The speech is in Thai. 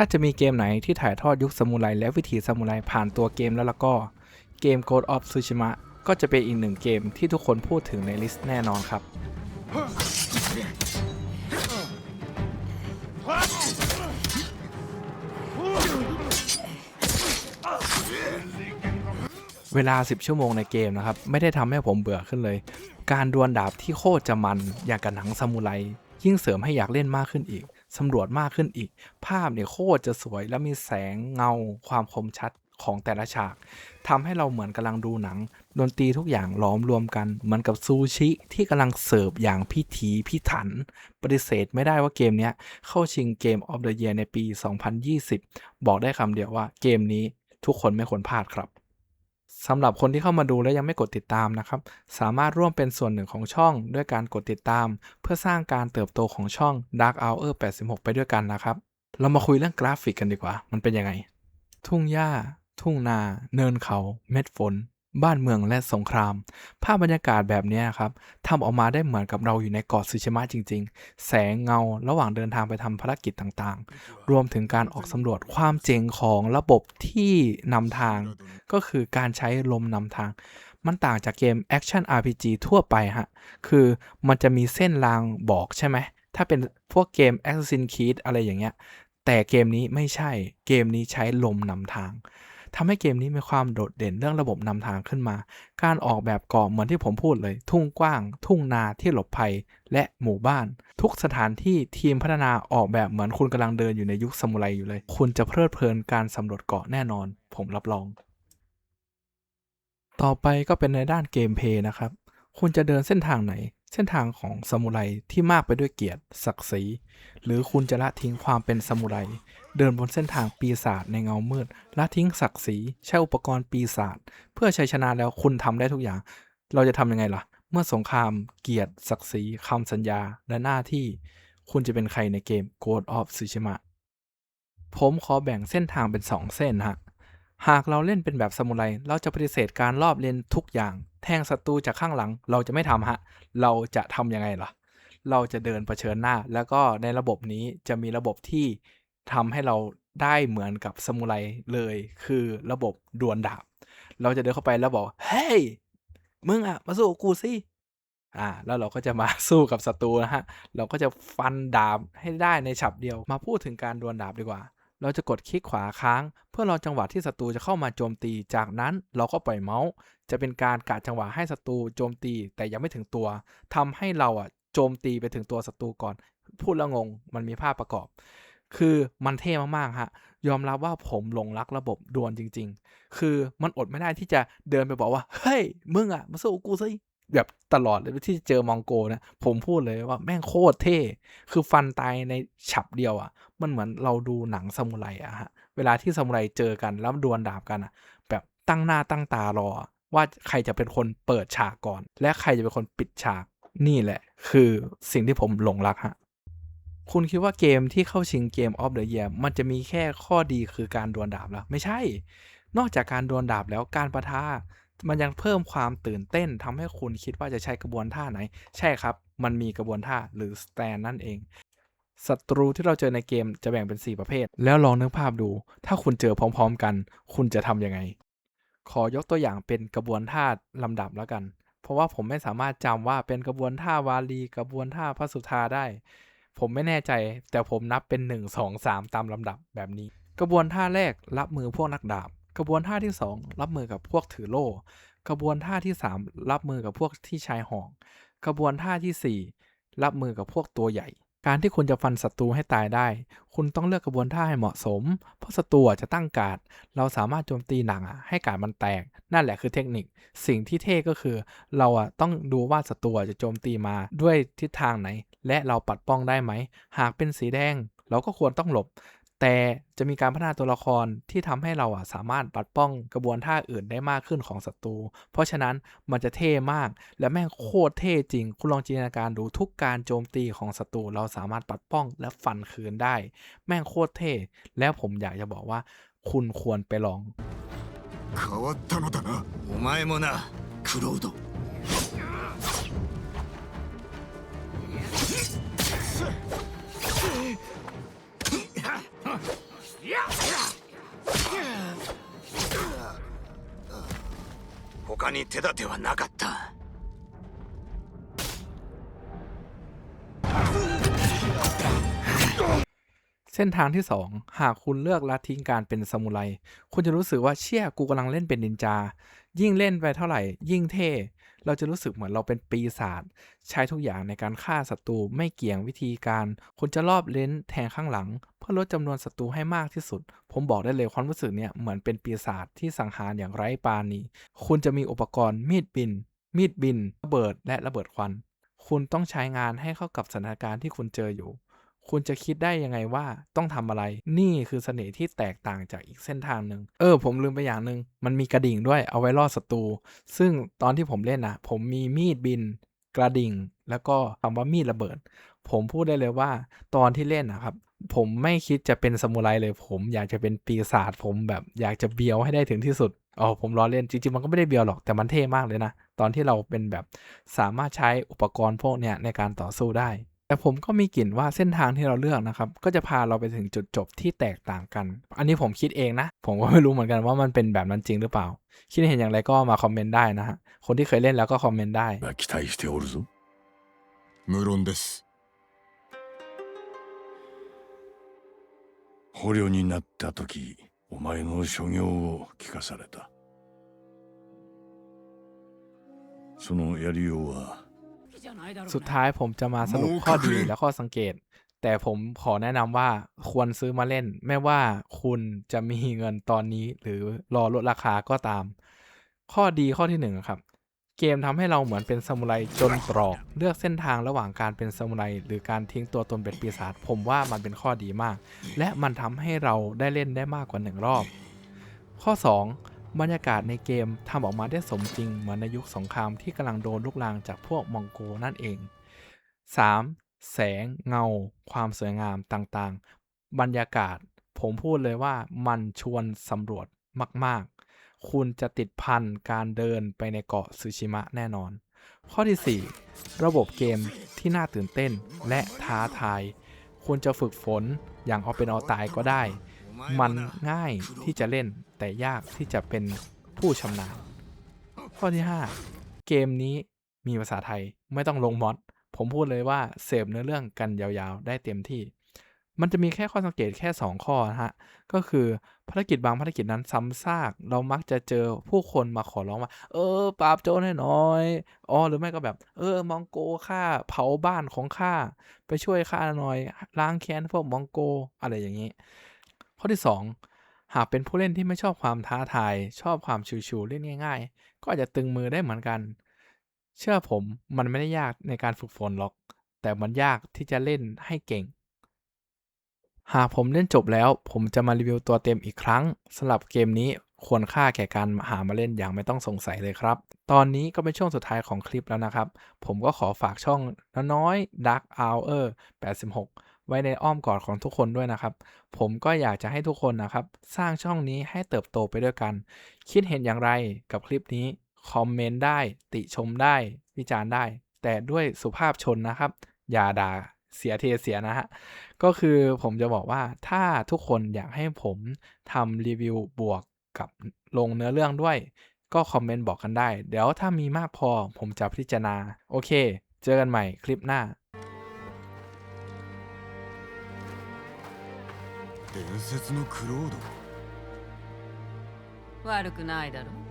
ถ้าจะมีเกมไหนที่ถ่ายทอดยุคซามูไรและวิถีซามูไรผ่านตัวเกมแล้วล่ะก็เกม Ghost of Tsushima ก็จะเป็นอีกหนึ่งเกมที่ทุกคนพูดถึงในลิสต์แน่นอนครับ เวลา 10 ชั่วโมงในเกมนะครับ ไม่ได้ทำให้ผมเบื่อขึ้นเลย การดวลดาบที่โคตรจะมันอย่างกับหนังซามูไร ยิ่งเสริมให้อยากเล่นมากขึ้นอีก สำรวจมากขึ้นอีก ภาพเนี่ยโคตรจะสวยและมีแสงเงาความคมชัดของแต่ละฉากทำให้เราเหมือนกำลังดูหนัง ดนตรีทุกอย่างล้อมรวมกัน เหมือนกับซูชิที่กำลังเสิร์ฟอย่างพิถีพิถัน ปฏิเสธไม่ได้ว่าเกมเนี้ยเข้าชิงเกม of the Year ในปี 2020 บอกได้คำเดียวว่าเกมนี้ทุกคนไม่ควรพลาดครับ สำหรับคนที่เข้ามาดูและยังไม่กดติดตามนะครับ สามารถร่วมเป็นส่วนหนึ่งของช่อง ด้วยการกดติดตาม เพื่อสร้างการเติบโตของช่อง Dark Hour 86 ไปด้วยกันนะครับ เรามาคุยเรื่องกราฟิกกันดีกว่า มันเป็นยังไง ทุ่งหญ้า ทุ่งนา เนินเขา เม็ดฝน บ้านเมืองและสงคราม ภาพบรรยากาศแบบเนี้ยครับทำออกมาได้เหมือนกับเราอยู่ในเกาะซูชิมะจริง ๆ แสงเงาระหว่างเดินทางไปทำภารกิจต่างๆ รวมถึงการออกสำรวจความเจ๋งของระบบที่นำทาง ก็คือการใช้ลมนำทาง มันต่างจากเกม Action RPG ทั่วไปฮะ คือมันจะมีเส้นรางบอกใช่ไหม ถ้าเป็นพวกเกม Assassin's Creed อะไรอย่างเงี้ย แต่เกมนี้ไม่ใช่ เกมนี้ใช้ลมนำทาง ทำให้เกมนี้มีความโดดเด่นเรื่องระบบนำทางขึ้นมา การออกแบบเกาะเหมือนที่ผมพูดเลย ทุ่งกว้าง ทุ่งนาที่หลบภัย และหมู่บ้าน ทุกสถานที่ทีมพัฒนาออกแบบเหมือนคุณกำลังเดินอยู่ในยุคซามูไรอยู่เลย คุณจะเพลิดเพลินการสำรวจเกาะแน่นอน ผมรับรอง ต่อไปก็เป็นในด้านเกมเพย์นะครับ คุณจะเดินเส้นทางไหน เส้นทางของซามูไรที่มากไปด้วยเกียรติศักดิ์ศรีหรือคุณจะละทิ้งความเป็นซามูไร เดินบนเส้นทางปีศาจในเงามืดละทิ้งศักดิ์ศรีใช้อุปกรณ์ปีศาจเพื่อชัยชนะแล้วคุณทำได้ทุกอย่าง เราจะทำยังไงล่ะ เมื่อสงครามเกียรติศักดิ์ศรีคำสัญญาและหน้าที่ คุณจะเป็นใครในเกม Ghost of Tsushima ผมขอแบ่งเส้นทางเป็น 2 เส้นฮะ หากเราเล่นเป็นแบบซามูไรเราจะปฏิเสธการรอบเลนทุกอย่าง แทงศัตรูจากข้างหลังเราจะไม่ทำฮะ เราจะทำยังไงล่ะ เราจะเดินเผชิญหน้า แล้วก็ในระบบนี้จะมีระบบที่ทำให้เราได้เหมือนกับซามูไรเลย คือระบบดวลดาบ เราจะเดินเข้าไปแล้วบอก เฮ้ย มึงอะมาสู้กูสิอ่าแล้วเราก็จะมาสู้กับศัตรูนะฮะ เราก็จะฟันดาบให้ได้ในฉับเดียว มาพูดถึงการดวลดาบดีกว่า เราจะกดคลิกขวาค้าง เพื่อรอจังหวะที่ศัตรูจะเข้ามาโจมตี จากนั้นเราก็ปล่อยเมาส์จะเป็นการกะจังหวะให้ศัตรูโจมตี แต่ยังไม่ถึงตัวทำให้เราอะโจมตีไปถึงตัวศัตรูก่อน พูดแล้วงงมันมีภาพประกอบ คือมันเท่มากๆฮะยอมรับว่าผมหลงรักระบบดวลจริง ๆ คือมันอดไม่ได้ที่จะเดินไปบอกว่าเฮ้ยมึงอะมาสู้กูสิ แบบตลอดเลยที่เจอมองโกนะผมพูดเลยว่าแม่งโคตรเท่ คือฟันตายในฉับเดียวอะ มันเหมือนเราดูหนังซามูไรอะฮะ เวลาที่ซามูไรเจอกันแล้วดวลดาบกันอะแบบตั้งหน้าตั้งตารอ ว่าใครจะเป็นคนเปิดฉากก่อน และใครจะเป็นคนปิดฉากนี่แหละ คือสิ่งที่ผมหลงรักฮะคุณคิดว่าเกมที่เข้าชิงเกมออฟเดอะเยียมันจะมีแค่ข้อดีคือการดวลดาบแล้ว ไม่ใช่ นอกจากการดวลดาบแล้วการประทะ มันยังเพิ่มความตื่นเต้นทำให้คุณคิดว่าจะใช้กระบวนท่าไหน ใช่ครับ มันมีกระบวนท่าหรือสแตนนั่นเองศัตรูที่เราเจอในเกมจะแบ่งเป็น 4 ประเภท แล้วลองนึกภาพดู ถ้าคุณเจอพร้อมๆกัน คุณจะทำยังไง ขอยกตัวอย่างเป็นกระบวนท่าลำดับแล้วกัน เพราะว่าผมไม่สามารถจำว่าเป็นกระบวนท่าวาลีกระบวนท่าพระสุธาได้ ผมไม่แน่ใจ แต่ผมนับเป็น 1 2 3 ตามลำดับแบบนี้ กระบวนท่าแรกรับมือพวกนักดาบ กระบวนท่าที่ 2 รับมือกับพวกถือโล่กระบวนท่าที่ 3 รับมือกับพวกที่ใช้หอกกระบวนท่าทีสี่ 4 รับมือกับพวกตัวใหญ่ การที่คุณจะฟันศัตรูให้ตายได้ คุณต้องเลือกกระบวนท่าให้เหมาะสม เพราะศัตรูจะตั้งการดเราสามารถโจมตีหนังอะให้การดมันแตก นั่นแหละคือเทคนิค สิ่งที่เท่ก็คือ เราอะต้องดูว่าศัตรูจะโจมตีมาด้วยทิศทางไหน และเราปัดป้องได้ไหม หากเป็นสีแดง เราก็ควรต้องหลบ แต่จะมีการพัฒนาตัวละครที่ทำให้เราอะสามารถปัดป้องกระบวนท่าอื่นได้มากขึ้นของศัตรู เพราะฉะนั้นมันจะเท่มาก และแม่งโคตรเท่จริง คุณลองจินตนาการดูทุกการโจมตีของศัตรูเราสามารถปัดป้องและฟันคืนได้ แม่งโคตรเท่ แล้วผมอยากจะบอกว่า คุณควรไปลอง 変わったのだなお前もなクロード 他に手立てはなかった。 เส้นทางที่ 2 หากคุณเลือกละทิ้งการเป็นซามูไร คุณจะรู้สึกว่าเชี่ยกูกำลังเล่นเป็นนินจา ยิ่งเล่นไปเท่าไหร่ ยิ่งเท่ เราจะรู้สึกเหมือนเราเป็นปีศาจใช้ทุกอย่างในการฆ่าศัตรูไม่เกี่ยงวิธีการ คุณจะรอบเลนแทงข้างหลัง เพื่อลดจำนวนศัตรูให้มากที่สุด ผมบอกได้เลยความรู้สึกเนี่ยเหมือนเป็นปีศาจที่สังหารอย่างไร้ปาณีคุณจะมีอุปกรณ์มีดบิน มีดบิน ระเบิดและระเบิดควัน คุณต้องใช้งานให้เข้ากับสถานการณ์ที่คุณเจออยู่ คุณจะคิดได้ยังไงว่าต้องทำอะไร นี่คือเสน่ห์ที่แตกต่างจากอีกเส้นทางหนึ่งเออ ผมลืมไปอย่างหนึ่งมันมีกระดิ่งด้วยเอาไว้ล่อศัตรู ซึ่งตอนที่ผมเล่นนะผมมีมีดบิน กระดิ่ง แล้วก็คำว่ามีดระเบิด ผมพูดได้เลยว่าตอนที่เล่นนะครับ ผมไม่คิดจะเป็นซามูไรเลย ผมอยากจะเป็นปีศาจผมแบบอยากจะเบียวให้ได้ถึงที่สุดอ๋อผมล้อเล่นจริงๆ มันก็ไม่ได้เบียวหรอกแต่มันเท่มากเลยนะ ตอนที่เราเป็นแบบสามารถใช้อุปกรณ์พวกเนี้ยในการต่อสู้ได้ แต่ผมก็มีกลิ่นว่าเส้นทางที่เราเลือกนะครับ ก็จะพาเราไปถึงจุดจบที่แตกต่างกัน อันนี้ผมคิดเองนะ ผมก็ไม่รู้เหมือนกันว่ามันเป็นแบบนั้นจริงหรือเปล่า คิดเห็นอย่างไรก็มาคอมเมนต์ได้นะฮะคนที่เคยเล่นแล้วก็คอมเมนต์ได้ は期待しておるぞ無論です捕虜になった時お前の所業を聞かされたそのやりようは สุดท้ายผมจะมาสรุปข้อดีและข้อสังเกต แต่ผมขอแนะนำว่าควรซื้อมาเล่น ไม่ว่าคุณจะมีเงินตอนนี้หรือรอลดราคาก็ตาม ข้อดีข้อที่หนึ่งครับ เกมทำให้เราเหมือนเป็นซามูไรจนตรอก เลือกเส้นทางระหว่างการเป็นซามูไรหรือการทิ้งตัวตนเป็นปีศาจผมว่ามันเป็นข้อดีมาก และมันทำให้เราได้เล่นได้มากกว่าหนึ่งรอบ ข้อ 2 บรรยากาศในเกมทำออกมาได้สมจริงเหมือนในยุคสงครามที่กำลังโดนลุกลามจากพวกมองโกนั่นเอง 3. แสงเงา ความสวยงามต่างๆ บรรยากาศ ผมพูดเลยว่ามันชวนสำรวจมากๆ คุณจะติดพันการเดินไปในเกาะซูชิมะแน่นอน ข้อที่ 4 ระบบเกมที่น่าตื่นเต้นและท้าทาย คุณจะฝึกฝนอย่างเอาเป็นเอาตายก็ได้ มันง่ายที่จะเล่นแต่ยากที่จะเป็นผู้ชำนาญ ข้อที่ 5 เกมนี้มีภาษาไทยไม่ต้องลงมอดผมพูดเลยว่าเสพเนื้อเรื่องกันยาวๆ ได้เต็มที่ มันจะมีแค่ข้อสังเกตแค่ 2 ข้อนะฮะ ก็คือภารกิจบางภารกิจนั้นซ้ำซาก เรามักจะเจอผู้คนมาขอร้องว่าเออปราบโจรให้หน่อยอ๋อหรือไม่ก็แบบ เออมองโกข้าเผาบ้านของข้าไปช่วยข้าหน่อยล้างแค้นพวกมองโกอะไรอย่างนี้ ข้อที่ 2 หากเป็นผู้เล่นที่ไม่ชอบความท้าทาย ชอบความชิวๆเล่นง่าย ๆ ก็อาจจะตึงมือได้เหมือนกัน เชื่อผมมันไม่ได้ยากในการฝึกฝนหรอก แต่มันยากที่จะเล่นให้เก่ง หากผมเล่นจบแล้ว ผมจะมารีวิวตัวเต็มอีกครั้งสำหรับเกมนี้ควรค่าแก่การหามาเล่นอย่างไม่ต้องสงสัยเลยครับ ตอนนี้ก็เป็นช่วงสุดท้ายของคลิปแล้วนะครับ ผมก็ขอฝากช่องน้อยๆ Dark Hour 86 ไว้ในอ้อมกอดของทุกคนด้วยนะครับ ผมก็อยากจะให้ทุกคนนะครับ สร้างช่องนี้ให้เติบโตไปด้วยกัน คิดเห็นอย่างไรกับคลิปนี้ คอมเมนต์ได้ ติชมได้ วิจารณ์ได้ แต่ด้วยสุภาพชนนะครับ อย่าด่าเสียเทเสียนะฮะ ก็คือผมจะบอกว่าถ้าทุกคนอยากให้ผมทำรีวิวบวกกับลงเนื้อเรื่องด้วย ก็คอมเมนต์บอกกันได้ เดี๋ยวถ้ามีมากพอผมจะพิจารณา โอเค เจอกันใหม่คลิปหน้า 伝説のクロード。悪くないだろう。